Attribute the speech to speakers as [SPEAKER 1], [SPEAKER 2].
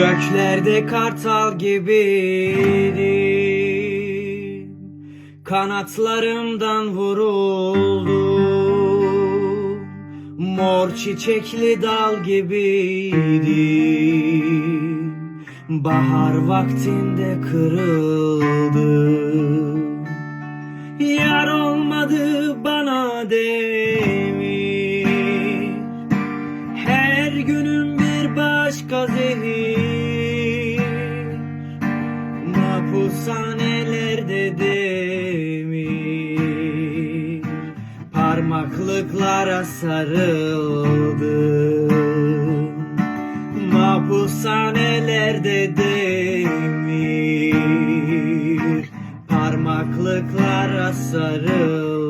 [SPEAKER 1] Göklerde kartal gibiydim Kanatlarımdan vuruldum Mor çiçekli dal gibiydim Bahar vaktinde kırıldım Yar olmadı bana demir. Her günüm bir başka zehir. Mahpushanelerde demir. Parmaklıklara sarıldım Mahpushanelerde demir. Parmaklıklara sarıldım